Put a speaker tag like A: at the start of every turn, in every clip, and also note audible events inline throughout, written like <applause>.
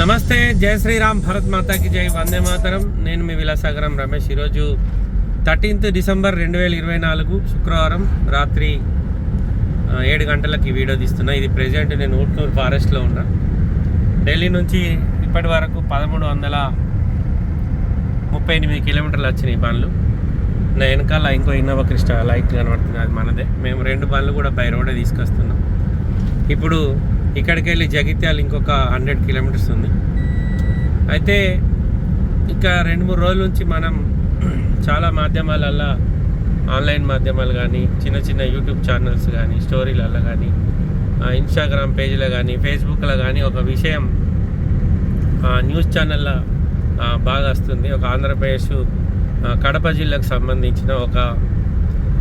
A: నమస్తే జై శ్రీరామ్ భరత్ మాతాకి జై వందే మాతరం. నేను మీ విలాసాగరం రమేష్. ఈరోజు థర్టీన్త్ డిసెంబర్ రెండు వేల ఇరవై నాలుగు శుక్రవారం రాత్రి ఏడు గంటలకి వీడియో తీస్తున్నా. ఇది ప్రెజెంట్ నేను ఊట్నూరు ఫారెస్ట్లో ఉన్నా. ఢిల్లీ నుంచి ఇప్పటి వరకు పదమూడు వందల ముప్పై ఎనిమిది కిలోమీటర్లు వచ్చినాయి బండ్లు. నా వెనకాల ఇంకో ఇన్నోవా క్రిస్టా లైట్ కనబడుతుంది అది మనదే. మేము రెండు బండ్లు కూడా బై రోడే తీసుకొస్తున్నాం. ఇప్పుడు ఇక్కడికి వెళ్ళి జగిత్యాల ఇంకొక హండ్రెడ్ కిలోమీటర్స్ ఉంది. అయితే ఇక రెండు మూడు రోజుల నుంచి మనం <clears throat> చాలా మాధ్యమాలల్లో ఆన్లైన్ మాధ్యమాలు కానీ చిన్న చిన్న యూట్యూబ్ ఛానల్స్ కానీ స్టోరీలలో కానీ ఇన్స్టాగ్రామ్ పేజీలో కానీ ఫేస్బుక్లో కానీ ఒక విషయం ఆ, న్యూస్ ఛానల్లో బాగా వస్తుంది. ఒక ఆంధ్రప్రదేశ్ కడప జిల్లాకు సంబంధించిన ఒక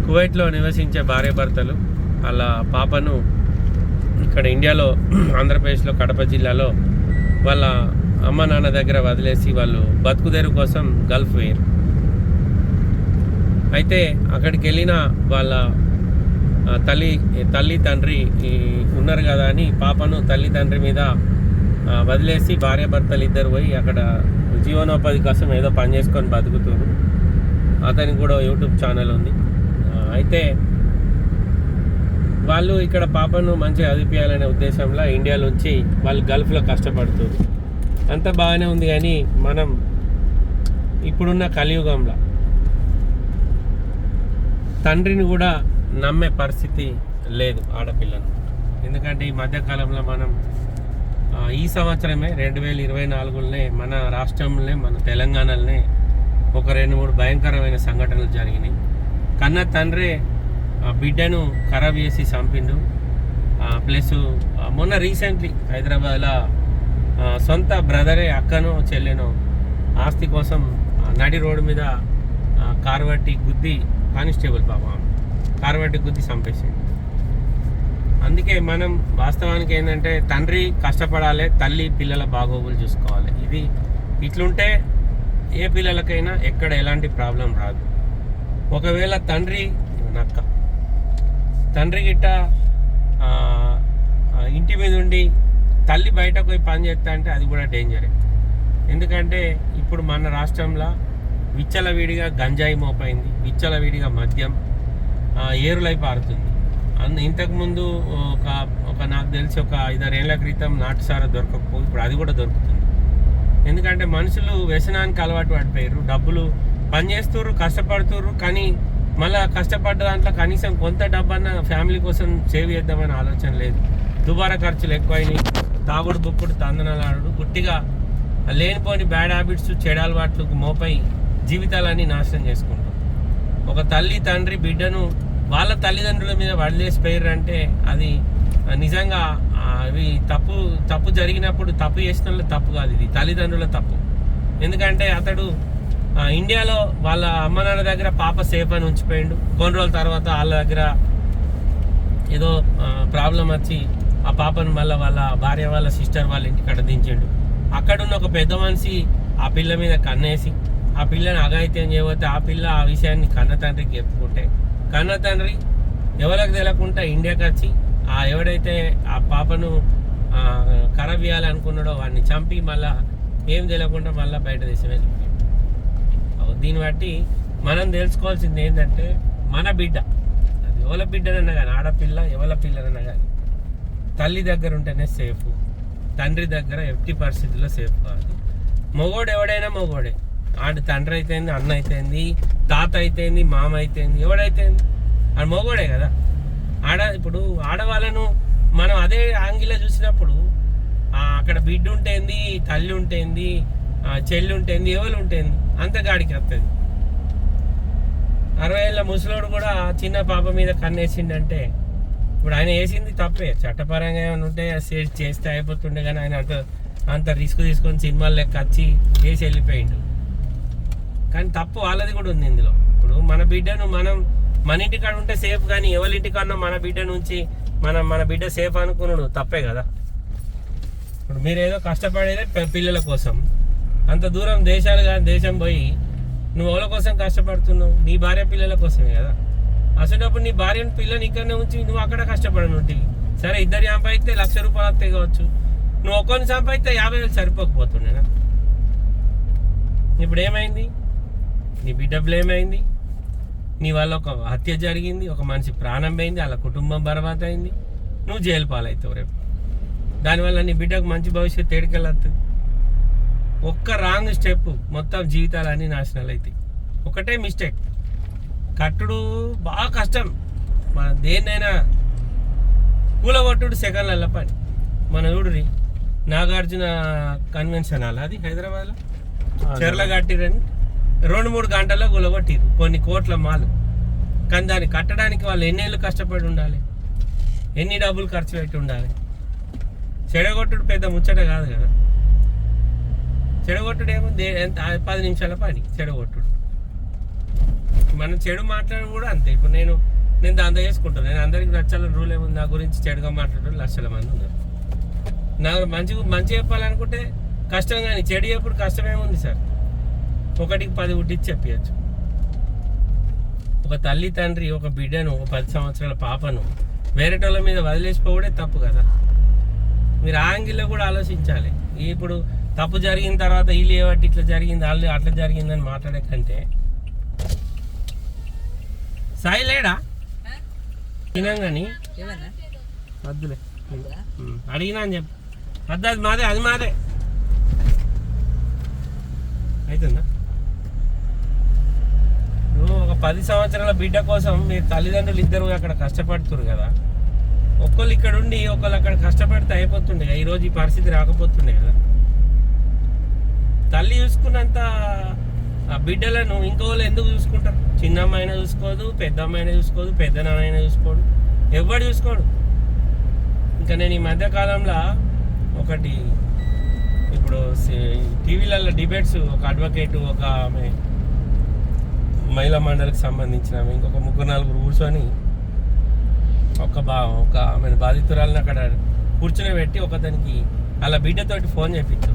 A: కువైట్లో నివసించే భార్యాభర్తలు వాళ్ళ పాపను ఇక్కడ ఇండియాలో ఆంధ్రప్రదేశ్లో కడప జిల్లాలో వాళ్ళ అమ్మ నాన్న దగ్గర వదిలేసి వాళ్ళు బతుకుదేరు కోసం గల్ఫ్ వేయరు అయితే అక్కడికి వెళ్ళిన వాళ్ళ తల్లి తల్లి తండ్రి ఉన్నారు కదా అని పాపను తల్లి తండ్రి మీద వదిలేసి భార్యాభర్తలు ఇద్దరు పోయి అక్కడ జీవనోపాధి కోసం ఏదో పని చేసుకొని బతుకుతారు అతనికి కూడా యూట్యూబ్ ఛానల్ ఉంది. అయితే వాళ్ళు ఇక్కడ పాపను మంచిగా చదివించాలనే ఉద్దేశంలో ఇండియా నుంచి వాళ్ళు గల్ఫ్లో కష్టపడుతుంది అంత బాగానే ఉంది కానీ మనం ఇప్పుడున్న కలియుగంలో తండ్రిని కూడా నమ్మే పరిస్థితి లేదు ఆడపిల్లను. ఎందుకంటే ఈ మధ్యకాలంలో మనం ఈ సంవత్సరమే రెండు వేల ఇరవై నాలుగులోనే మన రాష్ట్రంలోనే మన తెలంగాణలోనే ఒక రెండు మూడు భయంకరమైన సంఘటనలు జరిగినాయి. కన్న తండ్రే బిడ్డను ఖరాబ్ చేసి చంపిండు. ప్లస్ మొన్న రీసెంట్లీ హైదరాబాద్లో సొంత బ్రదరే అక్కనో చెల్లెనో ఆస్తి కోసం నడి రోడ్డు మీద కార్వట్టి గుద్ది కానిస్టేబుల్ పాప కార్వట్టి గుద్ది చంపేసింది. అందుకే మనం వాస్తవానికి ఏంటంటే తండ్రి కష్టపడాలి తల్లి పిల్లల బాగోగులు చూసుకోవాలి. ఇది ఇట్లుంటే ఏ పిల్లలకైనా ఎక్కడ ఎలాంటి ప్రాబ్లం రాదు. ఒకవేళ తండ్రి నక్క తండ్రి గిట్ట ఇంటి మీద ఉండి తల్లి బయటకు పోయి పని చేస్తా అంటే అది కూడా డేంజరే ఎందుకంటే ఇప్పుడు మన రాష్ట్రంలో విచ్చలవిడిగా గంజాయి మోపైంది విచ్చలవిడిగా మద్యం ఏరులై పారుతుంది. అందు ఇంతకుముందు ఒక ఒక నాకు తెలిసి ఒక ఐదారేళ్ళ క్రితం నాటుసారా దొరకకపోయి ఇప్పుడు అది కూడా దొరుకుతుంది. ఎందుకంటే మనుషులు వ్యసనానికి అలవాటు పడిపోయారు డబ్బులు పని చేస్తుర్రు కష్టపడుతుర్రు కానీ మళ్ళీ కష్టపడ్డ దాంట్లో కనీసం కొంత డబ్బన్న ఫ్యామిలీ కోసం సేవ్ చేద్దామని ఆలోచన లేదు. దుబారా ఖర్చులు ఎక్కువైనాయి. తాగుడు బుక్కుడు తందనలాడు. గుట్టిగా లేనిపోని బ్యాడ్ హ్యాబిట్స్ చెడు మోపై జీవితాలన్నీ నాశనం చేసుకుంటాం. ఒక తల్లి తండ్రి బిడ్డను వాళ్ళ తల్లిదండ్రుల మీద వదిలేసిపోయారు అంటే అది నిజంగా అవి తప్పు తప్పు జరిగినప్పుడు తప్పు చేసిన తప్పు కాదు ఇది. తల్లిదండ్రుల తప్పు. ఎందుకంటే అతడు ఇండియాలో వాళ్ళ అమ్మ నాన్న దగ్గర పాప సేఫ్ అని ఉంచిపోయిండు. కొన్ని రోజుల తర్వాత వాళ్ళ దగ్గర ఏదో ప్రాబ్లం వచ్చి ఆ పాపను మళ్ళీ వాళ్ళ భార్య వాళ్ళ సిస్టర్ వాళ్ళ ఇంటికి దించిండు. అక్కడున్న ఒక పెద్ద మనిషి ఆ పిల్ల మీద కన్నేసి ఆ పిల్లని అఘాయిత్యం చేయబోతే ఆ పిల్ల ఆ విషయాన్ని కన్న తండ్రికి చెప్పుకుంటే కన్న తండ్రి ఎవరికి తెలియకుండా ఇండియాకి వచ్చి ఆ ఎవడైతే ఆ పాపను ఖరాబ్ చేయాలనుకున్నాడో వాడిని చంపి మళ్ళా ఏం తెలియకుండా మళ్ళీ బయట దేశం వెళ్ళిపోయాడు. దీన్ని బట్టి మనం తెలుసుకోవాల్సింది ఏంటంటే మన బిడ్డ. అది ఎవల బిడ్డనన్నా కానీ ఆడపిల్ల ఎవల పిల్లనన్నా కానీ తల్లి దగ్గర ఉంటేనే సేఫ్ తండ్రి దగ్గర ఎట్టి పరిస్థితుల్లో సేఫ్ కాదు. మొగోడు ఎవడైనా మొగోడే. ఆడు తండ్రి అయితేంది అన్న అయితేంది తాత అయితేంది మామ అయితేంది ఎవడైతేంది? ఆడు మొగోడే కదా. ఆడ ఇప్పుడు ఆడవాళ్ళను మనం అదే ఆంగిలో చూసినప్పుడు అక్కడ బిడ్డ ఉంటేంది తల్లి ఉంటేంది చెల్లి ఉంటుంది ఎవరు ఉంటుంది? అంత గాడికి వస్తుంది అరవై ఏళ్ళ ముసలోడు కూడా చిన్న పాప మీద కన్నేసిండంటే ఇప్పుడు ఆయన వేసింది తప్పే. చట్టపరంగా ఏమైనా ఉంటే చేస్తే అయిపోతుండే కానీ ఆయన అంత అంత రిస్క్ తీసుకొని సినిమాలు లెక్క వచ్చి చేసి వెళ్ళిపోయిండు. కానీ తప్పు వాళ్ళది కూడా ఉంది ఇందులో. ఇప్పుడు మన బిడ్డను మనం మన ఇంటికాడ ఉంటే సేఫ్ కానీ ఎవరి మన బిడ్డ నుంచి మనం మన బిడ్డ సేఫ్ అనుకున్నాడు తప్పే కదా. ఇప్పుడు మీరు ఏదో కష్టపడేదే పిల్లల కోసం. అంత దూరం దేశాలు కానీ దేశం పోయి నువ్వు ఎవరి కోసం కష్టపడుతున్నావు? నీ భార్య పిల్లల కోసమే కదా? అసలు నీ భార్య పిల్లని ఇక్కడనే ఉంచి నువ్వు అక్కడ కష్టపడనుంటి సరే ఇద్దరు సంపాదిస్తే లక్ష రూపాయలు వస్తాయి కావచ్చు. నువ్వు ఒక్కొని సంపాదిస్తే యాభై వేలు సరిపోకపోతుండేనా? ఇప్పుడు ఏమైంది? నీ బిడ్డ ఏమైంది నీ వల్ల ఒక హత్య జరిగింది ఒక మనిషి ప్రాణం పోయింది వాళ్ళ కుటుంబం బర్బాద్ అయింది నువ్వు జైలు పాలవుతావు రేపు. దానివల్ల నీ బిడ్డకు మంచి భవిష్యత్తు ఏడికెళ్ళొస్తుంది ఒక్క రాంగ్ స్టెప్ మొత్తం జీవితాలన్నీ నాశనాలు అవుతాయి ఒకటే మిస్టేక్. కట్టుడు బాగా కష్టం. మన దేన్నైనా కూలగొట్టుడు సెకండ్ల పని. మన చూడురి నాగార్జున కన్వెన్షన్ హాల్ అది హైదరాబాద్లో? చెర్ల కట్టిరని రెండు మూడు గంటల్లో కూలగొట్టిరు. కొన్ని కోట్ల మాలు. కానీ దాన్ని కట్టడానికి వాళ్ళు ఎన్నేళ్ళు కష్టపడి ఉండాలి? ఎన్ని డబ్బులు ఖర్చు పెట్టి ఉండాలి? చెడగొట్టుడు పెద్ద ముచ్చట కాదు కదా. చెడగొట్టుడు దే ఎంత? ఆ పది నిమిషాల పని చెడగొట్టుడు. మనం చెడు మాట్లాడడం కూడా అంతే. ఇప్పుడు నేను నేను దాంతో చేసుకుంటాను నేను అందరికి నచ్చాలని రూల్ ఏముంది? నా గురించి చెడుగా మాట్లాడడం లక్షల మంది ఉన్నారు. నాకు మంచి మంచి చెప్పాలనుకుంటే కష్టం కానీ చెడు ఎప్పుడు కష్టమేముంది సార్? ఒకటికి పది ఉట్టించి చెప్పచ్చు ఒక తల్లి తండ్రి ఒక బిడ్డను ఒక పది సంవత్సరాల పాపను వేరేటోళ్ళ మీద వదిలేసిపోవడే తప్పు కదా. మీరు ఆ యాంగిల్లో కూడా ఆలోచించాలి. ఇప్పుడు తప్పు జరిగిన తర్వాత వీళ్ళు ఏవట్టి ఇట్లా జరిగింది వాళ్ళు అట్లా జరిగిందని మాట్లాడే కంటే సాయి లేడా? తినాం కానీ
B: ఏమన్నా
A: వద్దులే అడిగినా అని చెప్పు. వద్దు అది మాదే అది మాదే. అవుతుందా నువ్వు ఒక పది సంవత్సరాల బిడ్డ కోసం మీ తల్లిదండ్రులు ఇద్దరు అక్కడ కష్టపడుతున్నారు కదా. ఒక్కళ్ళు ఇక్కడ ఉండి ఒకళ్ళు అక్కడ కష్టపడితే అయిపోతుండే. కదా. ఈరోజు ఈ పరిస్థితి రాకపోతుండే కదా. తల్లి చూసుకున్నంత ఆ బిడ్డలను ఇంకోళ్ళు ఎందుకు చూసుకుంటారు? చిన్న అమ్మాయినా చూసుకోదు పెద్ద అమ్మాయినా చూసుకోదు పెద్ద నాన్న చూసుకోడు. ఎవడు చూసుకోడు? ఇంకా నేను ఈ మధ్యకాలంలో ఒకటి ఇప్పుడు టీవీలలో డిబేట్స్ ఒక అడ్వకేటు ఒక ఆమె మహిళా మండలికి సంబంధించిన ఇంకొక ముగ్గురు నలుగురు కూర్చొని ఒక బా ఒక ఆమె బాధితురాలను అక్కడ కూర్చుని పెట్టి ఒకతనికి అలా బిడ్డతోటి ఫోన్ చేపించు.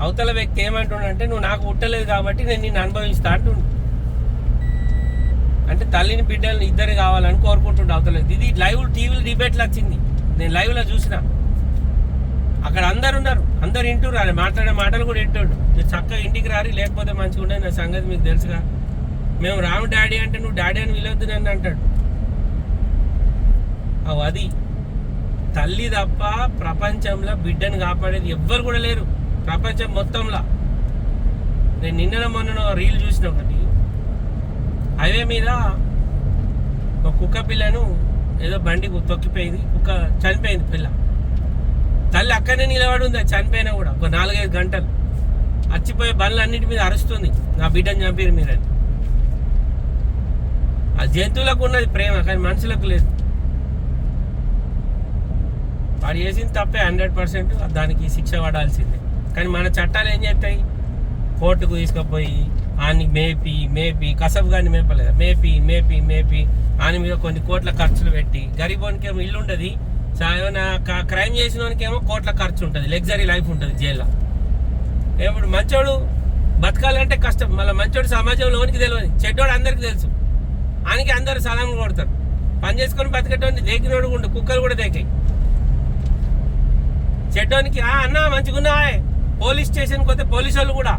A: అవతల వ్యక్తి ఏమంటుండంటే నువ్వు నాకు పుట్టలేదు కాబట్టి నేను నిన్ను అనుభవిస్తా అంటుండు. అంటే తల్లిని బిడ్డలు ఇద్దరు కావాలని కోరుకుంటుండే అవతల ఇది లైవ్ టీవీలో డిబేట్లు వచ్చింది. నేను లైవ్లో చూసిన. అక్కడ అందరు ఉన్నారు. అందరు వింటున్నారు. ఆయన మాట్లాడే మాటలు కూడా వింటాడు. మీరు చక్కగా ఇంటికి రారి లేకపోతే మంచిగా ఉండే నా సంగతి మీకు తెలుసుగా. మేము రాము డాడీ అంటే నువ్వు డాడీ అని విలవద్దు నన్ను అంటాడు. అది. తల్లి తప్ప ప్రపంచంలో బిడ్డను కాపాడేది ఎవ్వరు కూడా లేరు. ప్రపంచం మొత్తంలో. నేను నిన్న మొన్న రీల్ చూసిన ఒకటి. హైవే మీద ఒక కుక్క పిల్లను ఏదో బండి తొక్కిపోయింది. కుక్క చనిపోయింది పిల్ల. తల్లి అక్కడనే నిలబడి ఉంది అది చనిపోయినా కూడా. ఒక నాలుగైదు గంటలు. అచ్చిపోయే బండ్లు అన్నిటి మీద అరుస్తుంది. నా బిడ్డను చంపారు మీరని. ఆ జంతువులకు ఉన్నది ప్రేమ కానీ మనుషులకు లేదు. వాడు చేసింది తప్పే హండ్రెడ్ పర్సెంట్ దానికి శిక్ష పడాల్సిందే. కానీ మన చట్టాలు ఏం చేస్తాయి? కోర్టుకు తీసుకుపోయి ఆని మేపి మేపి కసబ్ కానీ మేపలేదు. మేపి మేపి మేపి ఆని మీద కొన్ని కోట్ల ఖర్చులు పెట్టి గరీబోనికి ఏమో ఇల్లు ఉంటుంది ఏమైనా క్రైమ్ చేసిన వానికేమో కోట్ల ఖర్చు ఉంటుంది. లగ్జరీ లైఫ్ ఉంటుంది జైల్లో. ఇప్పుడు మంచోడు బతకాలంటే కష్టం. మళ్ళీ మంచోడు సమాజంలోనికి తెలియదు చెడ్డోడు అందరికీ తెలుసు. ఆయనకి అందరు సలాములు కొడతారు. పని చేసుకొని బతికేటోని దేకినోడు ఉండు. కుక్కలు కూడా దేకాయి. చెడ్డోనికి "ఆ, అన్న మంచిగున్నా పోలీస్ స్టేషన్కి పోతే పోలీసు వాళ్ళు కూడా.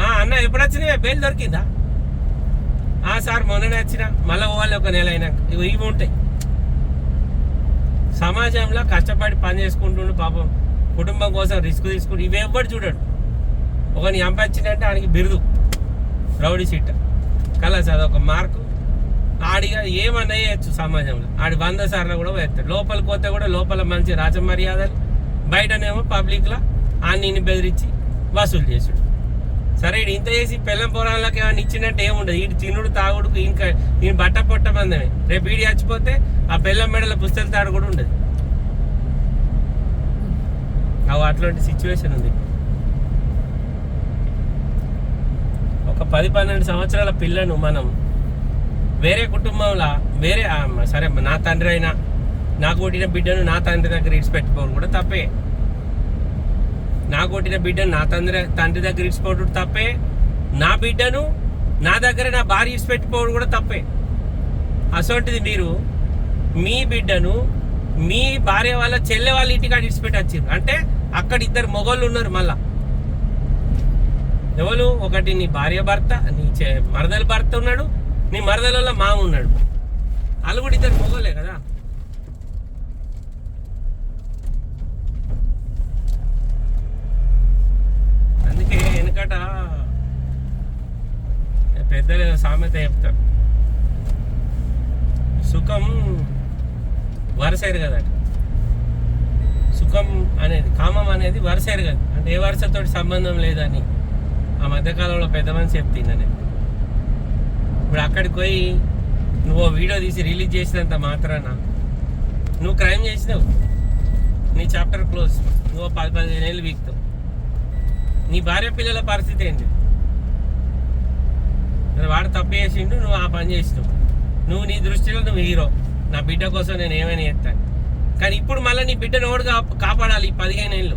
A: "ఆ, అన్న ఎప్పుడు వచ్చినా బెయిల్ దొరికిందా? ఆ సార్ మొన్ననే వచ్చిన. మళ్ళీ పోవాలి ఒక నెల అయినాక. ఇవి ఇవి ఉంటాయి. సమాజంలో కష్టపడి పని చేసుకుంటుండు పాపం. కుటుంబం కోసం రిస్క్ తీసుకుంటు ఇవి ఎవ్వడు చూడడు. ఒకని చంపచ్చిందంటే ఆయనకి బిరుదు. రౌడీ సీట్ కలర్స్ అదొక మార్కు. ఆడిగా ఏమన్నా వేయచ్చు సమాజంలో. ఆడి వంద సార్లు కూడా వేస్తాడు లోపలికి పోతే కూడా లోపల మంచి రాజమర్యాదలు. బయటనేమో పబ్లిక్లో ఆ నిన్ను బెదిరించి వసూలు చేసుడు. సరే ఇంత చేసి పెళ్ళం పొలాలకు ఏమైనా ఇచ్చినట్టు ఏముండదు. ఇటు తినుడు తాగుడుకు ఇంకా ఈయన బట్ట పొట్ట మందమే రేపు ఈడి చచ్చిపోతే ఆ పెళ్ళం మెడల పుస్తల తాడు కూడా ఉండదు. అవు అట్లాంటి సిచ్యువేషన్ ఉంది. ఒక పది పన్నెండు సంవత్సరాల పిల్లను మనం వేరే కుటుంబంలో వేరే సరే నా తండ్రి అయినా నాకు కొట్టిన బిడ్డను నా తండ్రి దగ్గర ఇడిచిపెట్టుకోవడం కూడా తప్పే. నా కొట్టిన బిడ్డను నా తండ్రి తండ్రి దగ్గర ఇడిచిపోవడం తప్పే. నా బిడ్డను నా దగ్గర నా భార్య ఇడిచిపెట్టుకోవడం కూడా తప్పే. అసొంటిది మీరు మీ బిడ్డను మీ భార్య వాళ్ళ చెల్లె వాళ్ళ ఇంటికాడ ఇడిచిపెట్టచ్చు వచ్చింది అంటే అక్కడ ఇద్దరు మొగోళ్ళు ఉన్నారు మళ్ళా. ఎవరు? ఒకటి నీ భార్య భర్త నీ మరదల భర్త ఉన్నాడు నీ మరదల మామ ఉన్నాడు. వాళ్ళు కూడా ఇద్దరు మొగలే కదా అందుకే వెనకట పెద్దలు సామెత చెప్తారు. సుఖం వరసైరు కదట సుఖం అనేది కామం అనేది వరసైరు కదా అంటే ఏ వరుసతో సంబంధం లేదని ఆ మధ్యకాలంలో పెద్ద మనిషి చెప్తుందని ఇప్పుడు అక్కడికి పోయి నువ్వు వీడియో తీసి రిలీజ్ చేసినంత మాత్రాన నువ్వు క్రైమ్ చేసినావు. నీ చాప్టర్ క్లోజ్. నువ్వు పది పదిహేను ఏళ్ళు వీక్తావు. నీ భార్య పిల్లల పరిస్థితి ఏంటి? వాడు తప్పు చేసిండు నువ్వు ఆ పని చేసినావు. నువ్వు నీ దృష్టిలో నువ్వు హీరో నా బిడ్డ కోసం నేను ఏమైనా చేస్తాను కానీ ఇప్పుడు మళ్ళీ నీ బిడ్డను ఓడు కాపాడాలి ఈ పదిహేను ఏళ్ళు?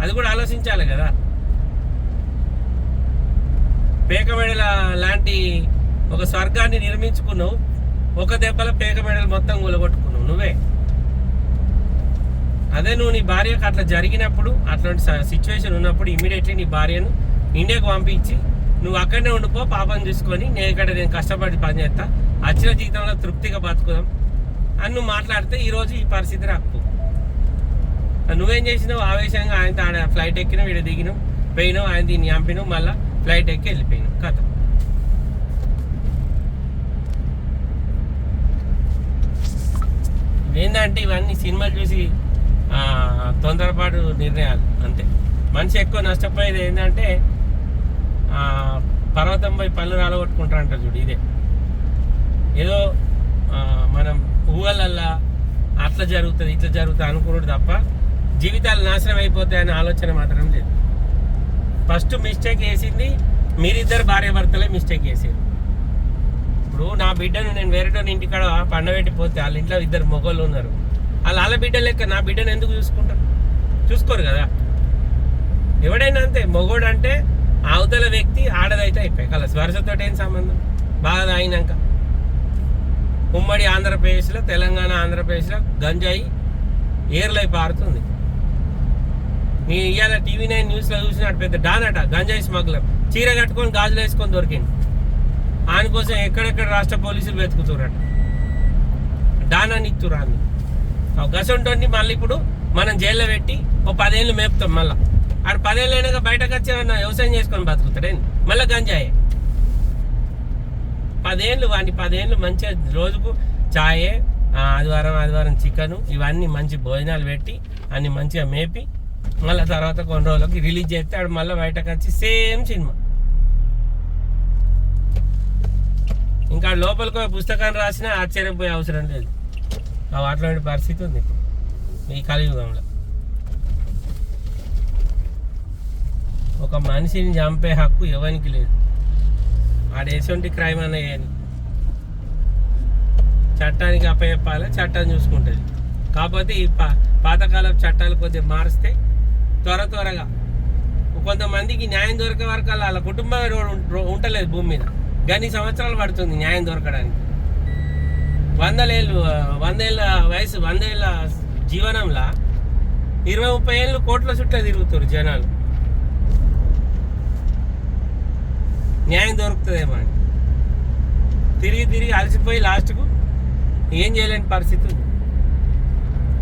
A: అది కూడా ఆలోచించాలి కదా. పేకమెడల లాంటి ఒక స్వర్గాన్ని నిర్మించుకున్నావు ఒక దెబ్బల పేకమెడలు మొత్తం కూలగొట్టుకున్నావు నువ్వే. అదే నువ్వు నీ భార్యకు అట్లా జరిగినప్పుడు అట్లాంటి సిచ్యువేషన్ ఉన్నప్పుడు ఇమీడియట్లీ నీ భార్యను ఇండియాకు పంపించి నువ్వు అక్కడనే ఉండిపో పాపం చూసుకొని నేను ఇక్కడ నేను కష్టపడి పనిచేస్తా వచ్చిన జీవితంలో తృప్తిగా బతుకుదాం అని నువ్వు మాట్లాడితే ఈరోజు ఈ పరిస్థితి రాకు నువ్వేం చేసినావు? ఆవేశంగా ఆయన ఆడ ఫ్లైట్ ఎక్కినావు వీడ దిగినావు పోయినావు ఆయన దీన్ని చంపినావు మళ్ళీ ఫ్లైట్ ఎక్కి వెళ్ళిపోయినావు. కథ. ఏంటంటే ఇవన్నీ సినిమాలు చూసి తొందరపాటు నిర్ణయాలు అంతే. మనిషి ఎక్కువ నష్టపోయేది ఏంటంటే పర్వతం పోయి పళ్ళు రాలగొట్టుకుంటారంట చూడు ఇదే. ఏదో మనం ఊహలల్లా అట్లా జరుగుతుంది ఇట్లా జరుగుతుంది అనుకున్నాడు తప్ప జీవితాలు నాశనం అయిపోతాయనే ఆలోచన మాత్రం లేదు. ఫస్ట్ మిస్టేక్ వేసింది మీరిద్దరు భార్య భర్తలే మిస్టేక్ చేసారు ఇప్పుడు నా బిడ్డను నేను వేరేటోని ఇంటికాడ పండబెట్టిపోతే వాళ్ళ ఇంట్లో ఇద్దరు మొగోళ్ళు ఉన్నారు. వాళ్ళ వాళ్ళ బిడ్డ లెక్క నా బిడ్డను ఎందుకు చూసుకుంటారు? చూసుకోరు కదా. ఎవడైనా అంతే మొగోడు అంటే అవతల వ్యక్తి ఆడదైతే అయిపోయి కదా స్వరసతో ఏం సంబంధం? బాగా తాగినాక ఉమ్మడి ఆంధ్రప్రదేశ్లో తెలంగాణ ఆంధ్రప్రదేశ్లో గంజాయి ఏర్లై పారుతుంది. నీ ఇవాళ టీవీ నైన్ న్యూస్లో చూసినట్టు పెద్ద డానట గంజాయి స్మగ్లర్. చీర కట్టుకొని గాజులు వేసుకొని దొరికింది ఆయన కోసం ఎక్కడెక్కడ రాష్ట్ర పోలీసులు వెతుకుతురట డానా నిత్తురాన్ని గసంటోని మళ్ళీ ఇప్పుడు మనం జైల్లో పెట్టి ఓ పదేళ్ళు మేపుతాం మళ్ళా. ఆడు పదేళ్ళు అయినాక బయటకు వచ్చి ఏమన్నా వ్యవసాయం చేసుకొని బతుకుతాడేంది మళ్ళీ గంజాయే. పదేళ్ళు వాడిని పదేళ్ళు మంచిగా రోజుకు చాయే ఆదివారం ఆదివారం చికెను ఇవన్నీ మంచి భోజనాలు పెట్టి అన్ని మంచిగా మేపి మళ్ళీ తర్వాత కొన్ని రోజులకి రిలీజ్ చేస్తే ఆడు మళ్ళీ బయటకు వచ్చి సేమ్ సినిమా. ఇంకా లోపలికి పుస్తకాన్ని రాసినా ఆశ్చర్యపోయే అవసరం లేదు. అట్లాంటి పరిస్థితి ఉంది ఇప్పుడు. ఈ కలియుగంలో. ఒక మనిషిని చంపే హక్కు ఎవరికి లేదు. ఆడ ఎటువంటి క్రైమ్ అన్న చట్టానికి అప్పచెప్పాలి? చట్టం చూసుకుంటుంది. కాకపోతే ఈ పా పాతకాలపు చట్టాలు కొద్దిగా మారిస్తే త్వర త్వరగా కొంతమందికి న్యాయం దొరికే వరకు అలా వాళ్ళ కుటుంబం ఉండలేదు ఉంటలేదు భూమి మీద. గన్ని సంవత్సరాలు పడుతుంది న్యాయం దొరకడానికి. వందలేళ్ళు వందేళ్ళ వయసు వందేళ్ళ జీవనంలా ఇరవై ముప్పై ఏళ్ళు కోట్ల చుట్టూ తిరుగుతారు జనాలు. న్యాయం దొరుకుతుందేమో అని. తిరిగి తిరిగి అలసిపోయి లాస్ట్కు ఏం చేయలేని పరిస్థితి ఉంది.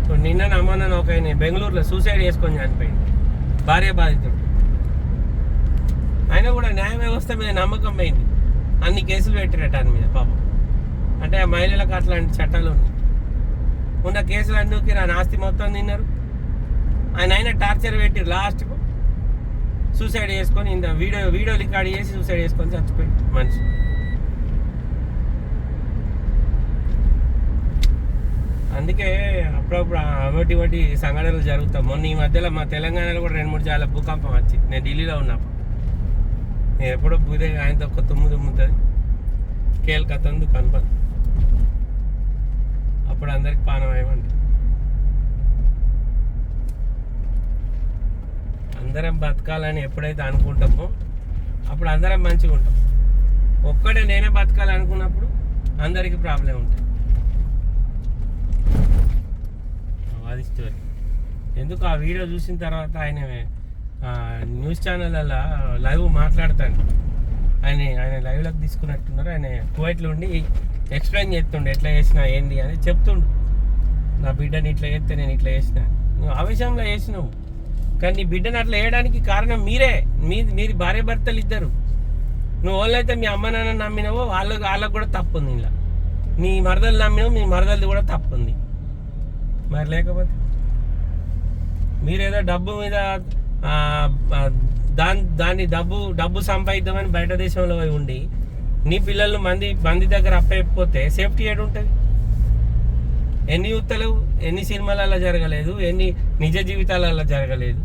A: ఇప్పుడు నిన్న నమ్మన్న ఒక ఆయన బెంగళూరులో సూసైడ్ చేసుకొని చనిపోయింది భార్య బాధితుడు. ఆయన కూడా న్యాయ వ్యవస్థ మీద నమ్మకం పోయింది. అన్ని కేసులు పెట్టిరట ఆయన మీద పాపం. అంటే ఆ మహిళలకు అట్లాంటి చట్టాలు ఉన్నాయి. ఉన్న కేసులు అన్నికి నా ఆస్తి మొత్తం తిన్నారు. ఆయన అయినా టార్చర్ పెట్టి లాస్ట్కు. సూసైడ్ చేసుకొని ఇంత వీడియో వీడియో రికార్డ్ చేసి సూసైడ్ చేసుకొని చచ్చిపోయింది మనిషి. అందుకే అప్పుడప్పుడు అవటి ఒకటి సంఘటనలు జరుగుతాం మొన్న ఈ మధ్యలో మా తెలంగాణలో కూడా రెండు మూడు చాలా భూకంపం వచ్చింది నేను ఢిల్లీలో ఉన్నప్పుడు. నేను ఎప్పుడో బుదే ఆయనతో ఒక తుమ్ము తుమ్ముతుంది. కేల్కతందు కనపడు అప్పుడు అందరికి పానం ఏమండి అందరం బతకాలని ఎప్పుడైతే అనుకుంటామో అప్పుడు అందరం మంచిగా ఉంటాం. ఒక్కడే నేనే బతకాలి అనుకున్నప్పుడు అందరికి ప్రాబ్లం ఉంటుంది అది స్టోరీ. ఎందుకు ఆ వీడియో చూసిన తర్వాత ఆయన న్యూస్ ఛానళ్ళలో లైవ్ మాట్లాడతాను ఆయన ఆయన లైవ్లోకి తీసుకున్నట్టున్నారు. ఆయన కువైట్లో ఉండి ఎక్స్ప్లెయిన్ చేస్తుండే ఎట్లా చేసినా ఏంది అని చెప్తుండు. నా బిడ్డని ఇట్లా చేస్తే నేను ఇట్లా చేసిన నువ్వు ఆవేశంలో చేసినావు. కానీ నీ బిడ్డని అట్లా వేయడానికి కారణం మీరే. మీ మీరు భార్య భర్తలు ఇద్దరు. నువ్వు వాళ్ళైతే మీ అమ్మ నాన్న నమ్మినావో వాళ్ళకి వాళ్ళకు కూడా తప్పు ఉంది ఇలా. నీ మరదలు నమ్మినావు మీ మరదలది కూడా తప్పు ఉంది. మరి లేకపోతే? మీరేదో డబ్బు మీద దాని దాన్ని డబ్బు డబ్బు సంపాదిద్దామని బయట దేశంలో పోయి ఉండి నీ పిల్లలు మంది మంది దగ్గర అప్పైపోతే సేఫ్టీ ఏడు ఉంటుంది? ఎన్ని యుత్తలు ఎన్ని సినిమాలలో జరగలేదు ఎన్ని నిజ జీవితాలలో జరగలేదు.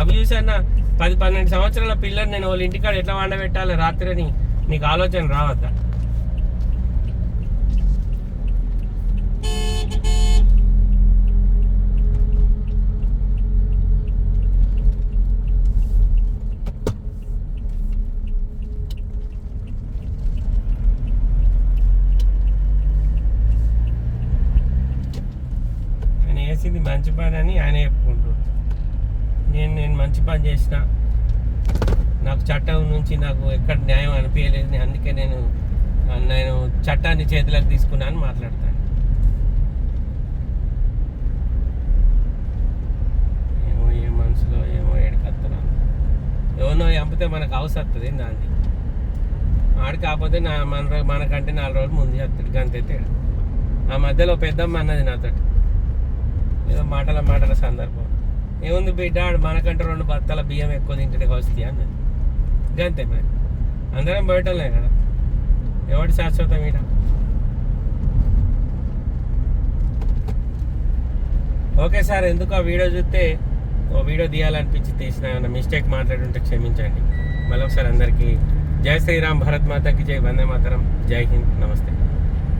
A: అవి చూసాన పది పన్నెండు సంవత్సరాల పిల్లలు నేను వాళ్ళ ఇంటికాడ ఎట్లా వండబెట్టాలి రాత్రి అని నీకు ఆలోచన రావద్దా? చేసింది మంచి పని అని ఆయన చెప్పుకుంటాడు నేను నేను మంచి పని చేసిన నాకు చట్టం నుంచి నాకు ఎక్కడ న్యాయం అనిపించలేదు అందుకే నేను నేను చట్టాన్ని చేతులకు తీసుకున్నాను మాట్లాడతాను. ఏమో ఏ మనసులో ఏమో ఎడకత్తున్నాను ఎవరినో చంపితే మనకు అవసరం వస్తుంది దాన్ని ఆడు కాకపోతే నా మన మనకంటే నాలుగు రోజులు ముందు చేస్తాడు గంతైతే ఆ మధ్యలో పెద్దమ్మ అన్నది నాతో ఏదో మాటల మాటల సందర్భం. ఏముంది బిడ్డ ఆడు మనకంటే రెండు బత్తాల బియ్యం ఎక్కువ తింటే వస్తాయి అన్నది. అంతే మరి. అందరం బయటలే కదా. ఎవటి శాశ్వతం ఈడ? ఓకే సార్ ఎందుకు ఆ వీడియో చూస్తే ఓ వీడియో తీయాలనిపించి తీసిన ఏమైనా మిస్టేక్ మాట్లాడుంటే క్షమించండి. మళ్ళీ ఒకసారి అందరికీ జై శ్రీరామ్ భరత్ మాతకి జై వందే మాతరం జై హింద్ నమస్తే.